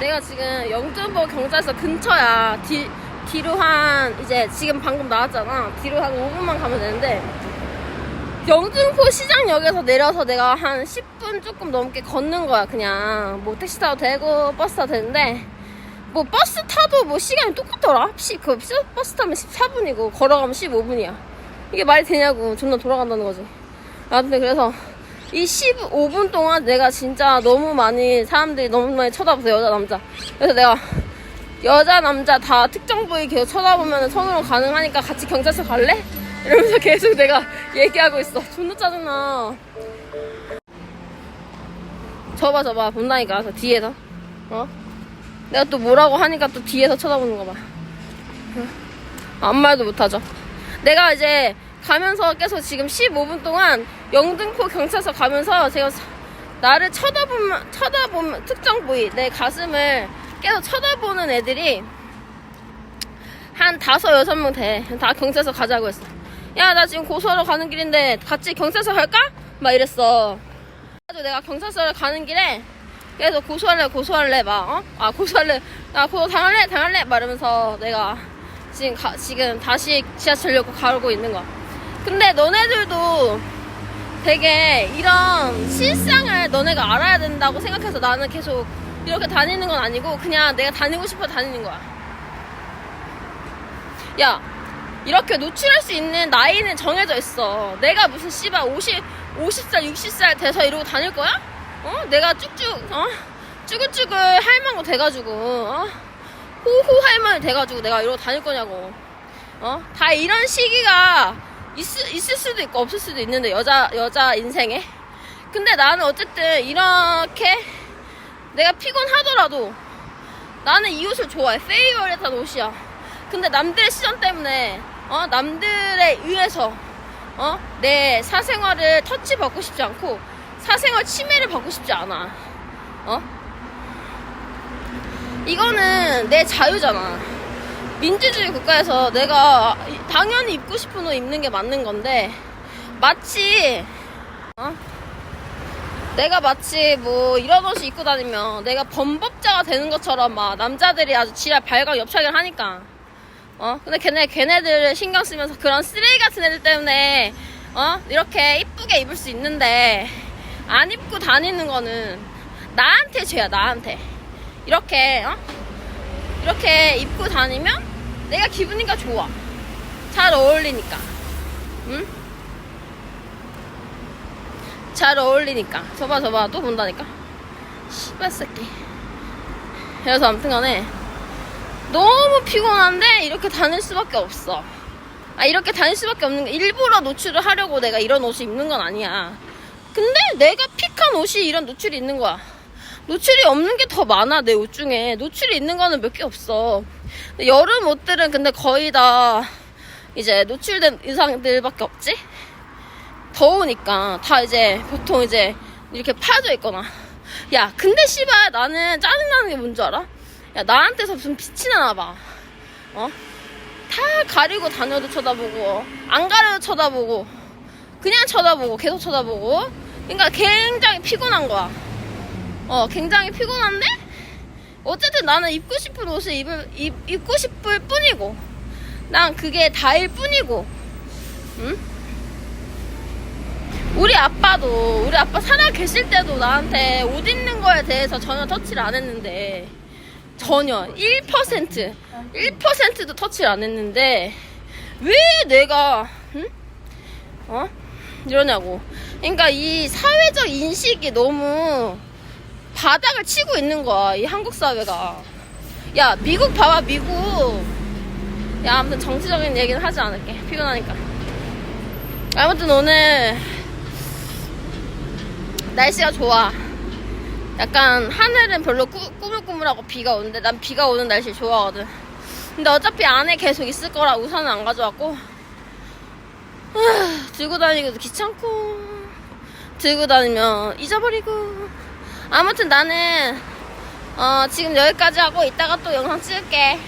내가 지금 영등포 경찰서 근처야. 뒤, 뒤로 한, 이제 지금 방금 나왔잖아. 뒤로 한 5분만 가면 되는데. 영등포 시장역에서 내려서 내가 한 10분 조금 넘게 걷는 거야, 그냥. 뭐 택시 타도 되고, 버스 타도 되는데. 뭐 버스 타도 뭐 시간이 똑같더라? 시, 그 시- 버스 타면 14분이고, 걸어가면 15분이야. 이게 말이 되냐고. 존나 돌아간다는 거지. 아무튼 그래서 이 15분 동안 내가 진짜 너무 많이 사람들이 너무 많이 쳐다보세요 여자 남자. 그래서 내가 여자 남자 다 특정 부위 계속 쳐다보면 성으로 가능하니까 같이 경찰서 갈래? 이러면서 계속 내가 얘기하고 있어. 존나 짜증나. 저봐 저봐. 본다니까 저 뒤에서. 어? 내가 또 뭐라고 하니까 또 뒤에서 쳐다보는 거봐. 아무 말도 못하죠. 내가 이제 가면서 계속 지금 15분 동안 영등포 경찰서 가면서 제가 사- 나를 쳐다보면 쳐다보면 특정 부위 내 가슴을 계속 쳐다보는 애들이 한 다섯 여섯 명 돼. 다 경찰서 가자고 했어. 야 나 지금 고소하러 가는 길인데 같이 경찰서 갈까? 막 이랬어. 그래서 내가 경찰서를 가는 길에 계속 고소할래 고소할래 막 어? 아 고소할래 나 고소 당할래 당할래 막 이러면서 내가 지금 가, 지금 다시 지하철역으로 가고 있는 거야. 근데 너네들도 되게 이런 실상을 너네가 알아야 된다고 생각해서 나는 계속 이렇게 다니는 건 아니고 그냥 내가 다니고 싶어 다니는 거야. 야, 이렇게 노출할 수 있는 나이는 정해져 있어. 내가 무슨 씨발 50, 50살, 60살 돼서 이러고 다닐 거야? 어? 내가 쭉쭉, 어? 쭈글쭈글 할망구 돼가지고, 어? 호호 할머니 돼가지고 내가 이러고 다닐 거냐고. 어? 다 이런 시기가 있, 있을 수도 있고 없을 수도 있는데, 여자, 여자 인생에. 근데 나는 어쨌든 이렇게 내가 피곤하더라도 나는 이 옷을 좋아해. 페이버릿한 옷이야. 근데 남들의 시선 때문에, 어, 남들에 의해서, 어, 내 사생활을 터치 받고 싶지 않고, 사생활 침해를 받고 싶지 않아. 어? 이거는 내 자유잖아. 민주주의 국가에서 내가 당연히 입고 싶은 옷 입는 게 맞는 건데, 마치, 어? 내가 마치 뭐 이런 옷을 입고 다니면 내가 범법자가 되는 것처럼 막 남자들이 아주 지랄 발광 엽차기를 하니까. 어? 근데 걔네 걔네들을 신경 쓰면서 그런 쓰레기 같은 애들 때문에 어? 이렇게 이쁘게 입을 수 있는데 안 입고 다니는 거는 나한테 죄야 나한테. 이렇게 어? 이렇게 입고 다니면 내가 기분이가 좋아 잘 어울리니까 응? 잘 어울리니까. 저봐, 저봐. 또 본다니까. 씨발 새끼. 그래서 아무튼 간에 너무 피곤한데 이렇게 다닐 수밖에 없어. 아, 이렇게 다닐 수밖에 없는 게 일부러 노출을 하려고 내가 이런 옷을 입는 건 아니야. 근데 내가 픽한 옷이 이런 노출이 있는 거야. 노출이 없는 게 더 많아, 내 옷 중에. 노출이 있는 거는 몇 개 없어. 여름 옷들은 근데 거의 다 이제 노출된 의상들밖에 없지? 더우니까 다 이제 보통 이제 이렇게 파져 있거나 야 근데 씨발 나는 짜증나는 게 뭔지 알아? 야 나한테서 무슨 빛이 나나 봐 어? 다 가리고 다녀도 쳐다보고 안 가려도 쳐다보고 그냥 쳐다보고 계속 쳐다보고 그러니까 굉장히 피곤한 거야 어 굉장히 피곤한데 어쨌든 나는 입고 싶은 옷을 입을, 입, 입고 싶을 뿐이고. 난 그게 다일 뿐이고. 응? 우리 아빠도 우리 아빠 살아 계실 때도 나한테 옷 입는 거에 대해서 전혀 터치를 안 했는데. 전혀. 1% 1%도 터치를 안 했는데. 왜 내가 응? 어? 이러냐고. 그러니까 이 사회적 인식이 너무 바닥을 치고 있는 거야 이 한국 사회가. 야 미국 봐봐 미국. 야 아무튼 정치적인 얘기는 하지 않을게 피곤하니까. 아무튼 오늘 날씨가 좋아. 약간 하늘은 별로 꾸, 꾸물꾸물하고 비가 오는데 난 비가 오는 날씨 좋아하거든. 근데 어차피 안에 계속 있을 거라 우산은 안 가져왔고. 아, 들고 다니기도 귀찮고. 들고 다니면 잊어버리고 아무튼 나는 어, 지금 여기까지 하고 이따가 또 영상 찍을게.